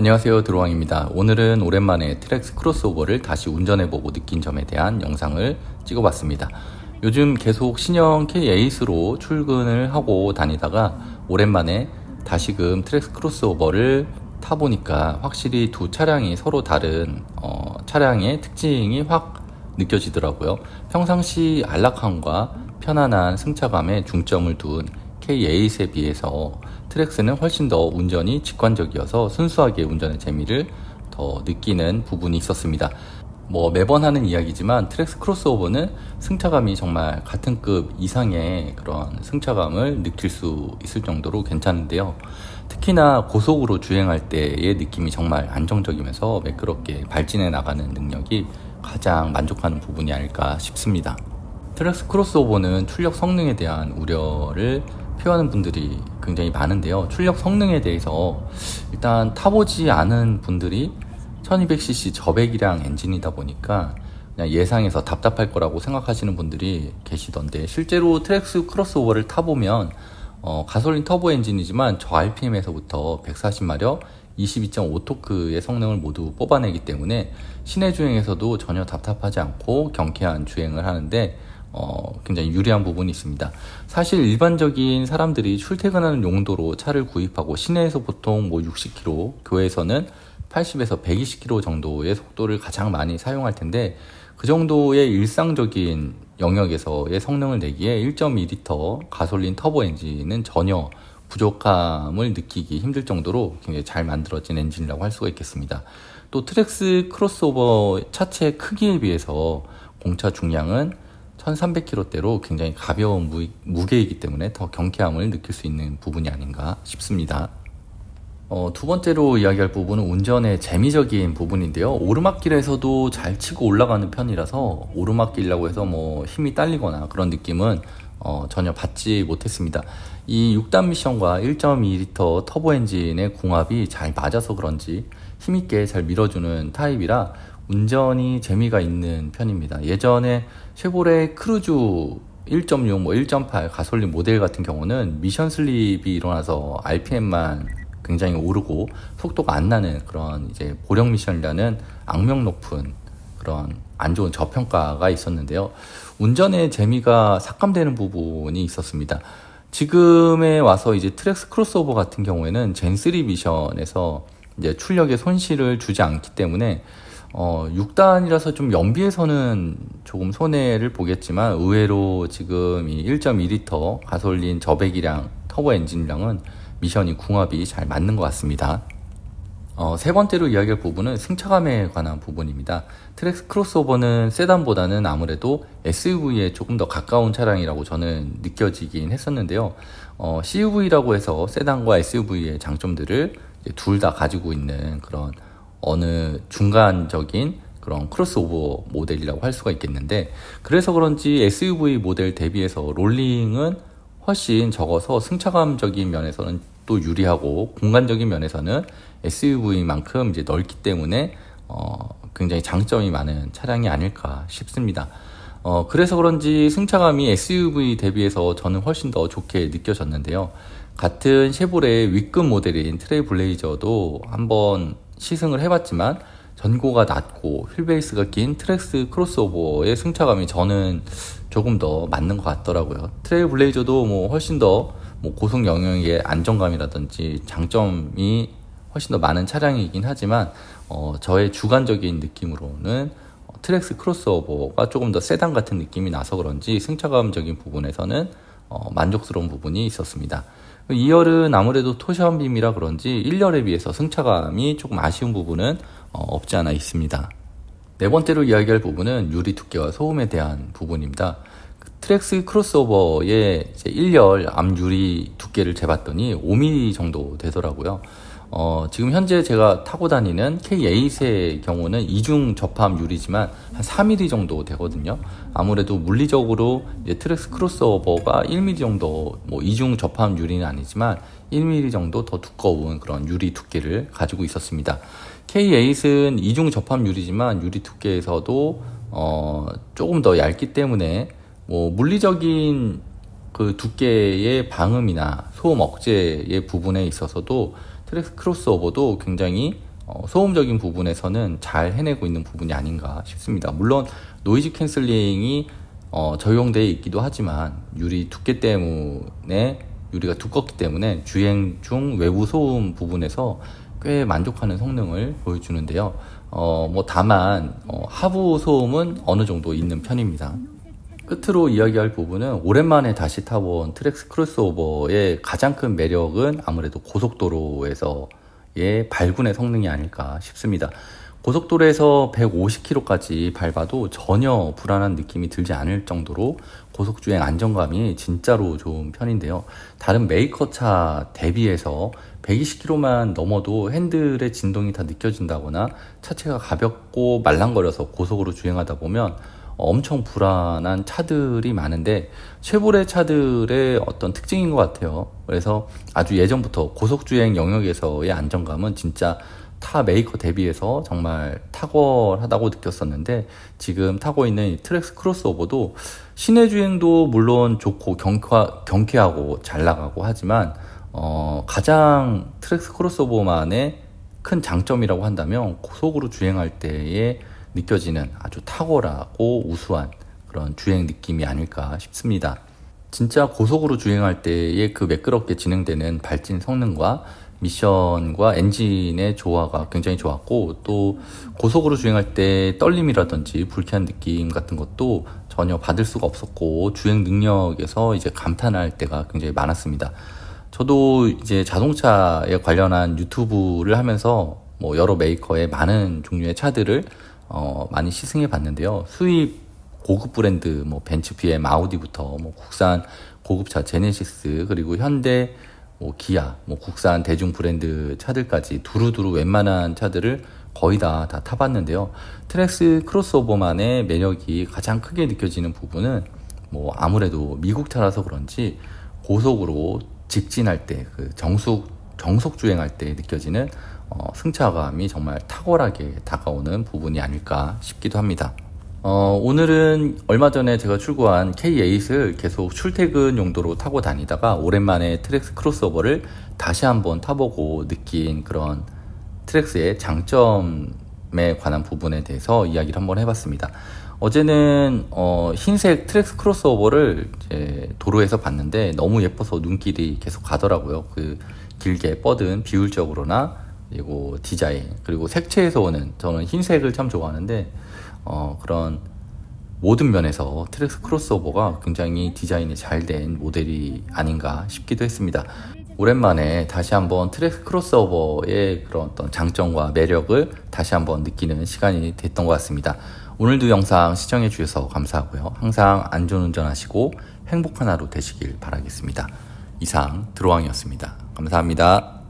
안녕하세요 드로왕입니다. 오늘은 오랜만에 트랙스 크로스오버를 다시 운전해보고 느낀 점에 대한 영상을 찍어봤습니다. 요즘 계속 신형 K8로 출근을 하고 다니다가 오랜만에 다시금 트랙스 크로스오버를 타보니까 확실히 두 차량이 서로 다른 어, 차량의 특징이 확 느껴지더라고요. 평상시 안락함과 편안한 승차감에 중점을 둔 K8에 비해서 트랙스는 훨씬 더 운전이 직관적이어서 순수하게 운전의 재미를 더 느끼는 부분이 있었습니다. 뭐 매번 하는 이야기지만 트랙스 크로스오버는 승차감이 정말 같은 급 이상의 그런 승차감을 느낄 수 있을 정도로 괜찮은데요. 특히나 고속으로 주행할 때의 느낌이 정말 안정적이면서 매끄럽게 발진해 나가는 능력이 가장 만족하는 부분이 아닐까 싶습니다. 트랙스 크로스오버는 출력 성능에 대한 우려를 표하는 분들이 굉장히 많은데요. 출력 성능에 대해서 일단 타보지 않은 분들이 1200cc 저배기량 엔진이다 보니까 그냥 예상해서 답답할 거라고 생각하시는 분들이 계시던데 실제로 트랙스 크로스오버를 타보면 어, 가솔린 터보 엔진이지만 저 RPM에서부터 140마력 22.5토크의 성능을 모두 뽑아내기 때문에 시내 주행에서도 전혀 답답하지 않고 경쾌한 주행을 하는데 어, 굉장히 유리한 부분이 있습니다. 사실 일반적인 사람들이 출퇴근하는 용도로 차를 구입하고 시내에서 보통 뭐 60km, 교외에서는 80에서 120km 정도의 속도를 가장 많이 사용할 텐데 그 정도의 일상적인 영역에서의 성능을 내기에 1.2L 가솔린 터보 엔진은 전혀 부족함을 느끼기 힘들 정도로 굉장히 잘 만들어진 엔진이라고 할 수가 있겠습니다. 또 트랙스 크로스오버 차체 크기에 비해서 공차 중량은 1300kg대로 굉장히 가벼운 무, 무게이기 때문에 더 경쾌함을 느낄 수 있는 부분이 아닌가 싶습니다. 어, 두 번째로 이야기할 부분은 운전의 재미적인 부분인데요. 오르막길에서도 잘 치고 올라가는 편이라서 오르막길이라고 해서 뭐 힘이 딸리거나 그런 느낌은 어, 전혀 받지 못했습니다. 이 6단 미션과 1.2L 터보 엔진의 궁합이 잘 맞아서 그런지 힘있게 잘 밀어주는 타입이라 운전이 재미가 있는 편입니다. 예전에 쉐보레 크루즈 1.6, 뭐 1.8 가솔린 모델 같은 경우는 미션 슬립이 일어나서 RPM만 굉장히 오르고 속도가 안 나는 그런 이제 보령 미션이라는 악명 높은 그런 안 좋은 저평가가 있었는데요. 운전의 재미가 삭감되는 부분이 있었습니다. 지금에 와서 이제 트랙스 크로스오버 같은 경우에는 젠3 미션에서 이제 출력에 손실을 주지 않기 때문에 어, 6단이라서 좀 연비에서는 조금 손해를 보겠지만 의외로 지금 이 1.2L 가솔린 저배기량 터보 엔진량은 미션이 궁합이 잘 맞는 것 같습니다. 어, 세 번째로 이야기할 부분은 승차감에 관한 부분입니다. 트랙스 크로스오버는 세단보다는 아무래도 SUV에 조금 더 가까운 차량이라고 저는 느껴지긴 했었는데요. 어, CUV라고 해서 세단과 SUV의 장점들을 둘 다 가지고 있는 그런 어느 중간적인 그런 크로스오버 모델이라고 할 수가 있겠는데 그래서 그런지 SUV 모델 대비해서 롤링은 훨씬 적어서 승차감적인 면에서는 또 유리하고 공간적인 면에서는 SUV만큼 이제 넓기 때문에 어, 굉장히 장점이 많은 차량이 아닐까 싶습니다. 어, 그래서 그런지 승차감이 SUV 대비해서 저는 훨씬 더 좋게 느껴졌는데요. 같은 쉐보레의 윗급 모델인 트레이블레이저도 한번 시승을 해봤지만 전고가 낮고 휠베이스가 긴 트랙스 크로스오버의 승차감이 저는 조금 더 맞는 것 같더라고요. 트레일 블레이저도 뭐 훨씬 더 뭐 고속 영역의 안정감이라든지 장점이 훨씬 더 많은 차량이긴 하지만 어, 저의 주관적인 느낌으로는 트랙스 크로스오버가 조금 더 세단 같은 느낌이 나서 그런지 승차감적인 부분에서는 어, 만족스러운 부분이 있었습니다. 2열은 아무래도 토션빔이라 그런지 1열에 비해서 승차감이 조금 아쉬운 부분은 어, 없지 않아 있습니다. 네 번째로 이야기할 부분은 유리 두께와 소음에 대한 부분입니다. 그 트랙스 크로스오버의 1열 앞 유리 두께를 재봤더니 5mm 정도 되더라고요. 어, 지금 현재 제가 타고 다니는 K8의 경우는 이중 접합 유리지만 한 4mm 정도 되거든요. 아무래도 물리적으로 트랙스 크로스오버가 1mm 정도 뭐 이중 접합 유리는 아니지만 1mm 정도 더 두꺼운 그런 유리 두께를 가지고 있었습니다. K8은 이중 접합 유리지만 유리 두께에서도 어, 조금 더 얇기 때문에 뭐 물리적인 그 두께의 방음이나 소음 억제의 부분에 있어서도 트랙스 크로스오버도 굉장히 어, 소음적인 부분에서는 잘 해내고 있는 부분이 아닌가 싶습니다. 물론 노이즈 캔슬링이 어, 적용되어 있기도 하지만 유리 두께 때문에 유리가 두껍기 때문에 주행 중 외부 소음 부분에서 꽤 만족하는 성능을 보여주는데요. 어, 뭐 다만 어, 하부 소음은 어느 정도 있는 편입니다. 끝으로 이야기할 부분은 오랜만에 다시 타본 트랙스 크로스오버의 가장 큰 매력은 아무래도 고속도로에서의 발군의 성능이 아닐까 싶습니다. 고속도로에서 150km까지 밟아도 전혀 불안한 느낌이 들지 않을 정도로 고속주행 안정감이 진짜로 좋은 편인데요. 다른 메이커 차 대비해서 120km만 넘어도 핸들의 진동이 다 느껴진다거나 차체가 가볍고 말랑거려서 고속으로 주행하다 보면 엄청 불안한 차들이 많은데 쉐보레 차들의 어떤 특징인 것 같아요. 그래서 아주 예전부터 고속주행 영역에서의 안정감은 진짜 타 메이커 대비해서 정말 탁월하다고 느꼈었는데 지금 타고 있는 이 트랙스 크로스오버도 시내 주행도 물론 좋고 경쾌하, 경쾌하고 잘 나가고 하지만 어, 가장 트랙스 크로스오버만의 큰 장점이라고 한다면 고속으로 주행할 때에 느껴지는 아주 탁월하고 우수한 그런 주행 느낌이 아닐까 싶습니다. 진짜 고속으로 주행할 때에 그 매끄럽게 진행되는 발진 성능과 미션과 엔진의 조화가 굉장히 좋았고 또 고속으로 주행할 때 떨림이라든지 불쾌한 느낌 같은 것도 전혀 받을 수가 없었고 주행 능력에서 이제 감탄할 때가 굉장히 많았습니다. 저도 이제 자동차에 관련한 유튜브를 하면서 뭐 여러 메이커의 많은 종류의 차들을 어 많이 시승해 봤는데요. 수입 고급 브랜드 뭐 벤츠, BM, 아우디부터 뭐 국산 고급차 제네시스 그리고 현대 뭐 기아, 뭐 국산 대중 브랜드 차들까지 두루두루 웬만한 차들을 거의 다, 다 타봤는데요. 트랙스 크로스오버만의 매력이 가장 크게 느껴지는 부분은 뭐 아무래도 미국 차라서 그런지 고속으로 직진할 때 그 정숙 정속 주행할 때 느껴지는 어, 승차감이 정말 탁월하게 다가오는 부분이 아닐까 싶기도 합니다. 어, 오늘은 얼마 전에 제가 출고한 K8을 계속 출퇴근 용도로 타고 다니다가 오랜만에 트랙스 크로스오버를 다시 한번 타보고 느낀 그런 트랙스의 장점에 관한 부분에 대해서 이야기를 한번 해봤습니다. 어제는 어, 흰색 트랙스 크로스오버를 도로에서 봤는데 너무 예뻐서 눈길이 계속 가더라고요. 그 길게 뻗은 비율적으로나 그리고 디자인 그리고 색채에서 오는 저는 흰색을 참 좋아하는데 어, 그런 모든 면에서 트랙스 크로스오버가 굉장히 디자인이 잘 된 모델이 아닌가 싶기도 했습니다. 오랜만에 다시 한번 트랙스 크로스오버의 그런 어떤 장점과 매력을 다시 한번 느끼는 시간이 됐던 것 같습니다. 오늘도 영상 시청해 주셔서 감사하고요. 항상 안전운전 하시고 행복한 하루 되시길 바라겠습니다. 이상 드로왕이었습니다. 감사합니다.